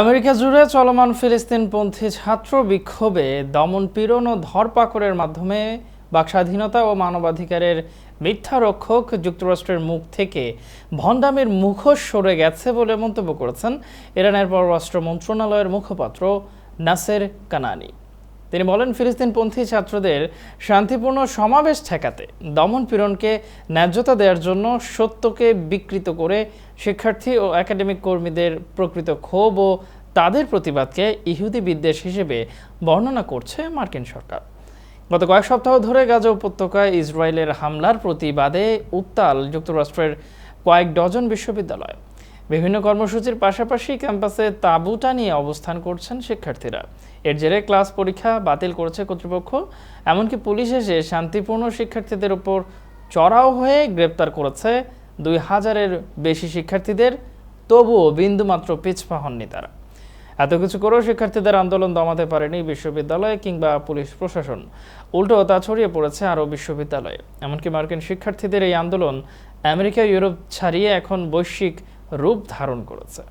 America জুড়ে চলমান ফিলিস্তিনপন্থী ছাত্র বিক্ষোভে দমন পীড়ন ও ধরপাকড়ের মাধ্যমে বাকস্বাধীনতা ও মানবাধিকারের মিথ্যারক্ষক যুক্তরাষ্ট্রের মুখ থেকে ভণ্ডামের মুখোশ সরে গেছে বলে মন্তব্য করেছেন ইরানের পররাষ্ট্র মন্ত্রণালয়ের মুখপাত্র নাসের কানানি। তিনি বলেন, ফিলিস্তিনপন্থী ছাত্রদের শান্তিপূর্ণ সমাবেশ ঠেকাতে, দমন পীড়নকে ন্যায্যতা দেওয়ার জন্য সত্যকে বিকৃত করে শিক্ষার্থী ও একাডেমিক কর্মীদের প্রকৃত ক্ষোভ ও তাদের প্রতিবাদকে ইহুদি বিদ্বেষ হিসেবে বর্ণনা করছে মার্কিন সরকার। গত কয়েক সপ্তাহ ধরে গাজা উপত্যকায় ইসরায়েলের হামলার প্রতিবাদে উত্তাল যুক্তরাষ্ট্রের কয়েক ডজন বিশ্ববিদ্যালয় বিভিন্ন কর্মসূচির পাশাপাশি ক্যাম্পাসে তাঁবু টানিয়ে অবস্থান করছেন শিক্ষার্থীরা। এর জেরে ক্লাস পরীক্ষা বাতিল করেছে কর্তৃপক্ষ, এমনকি পুলিশ এসে শান্তিপূর্ণ শিক্ষার্থীদের উপর চড়াও হয়ে গ্রেপ্তার করেছে দুই হাজারের বেশি শিক্ষার্থীদের, তবুও বিন্দুমাত্র পিছপা হননি তারা। এত কিছু করেও শিক্ষার্থীদের আন্দোলন দমাতে পারেনি বিশ্ববিদ্যালয় কিংবা পুলিশ প্রশাসন। উল্টো তা ছড়িয়ে পড়েছে আরও বিশ্ববিদ্যালয়ে। এমনকি মার্কিন শিক্ষার্থীদের এই আন্দোলন আমেরিকা ইউরোপ ছাড়িয়ে এখন বৈশ্বিক রূপ ধারণ করেছে।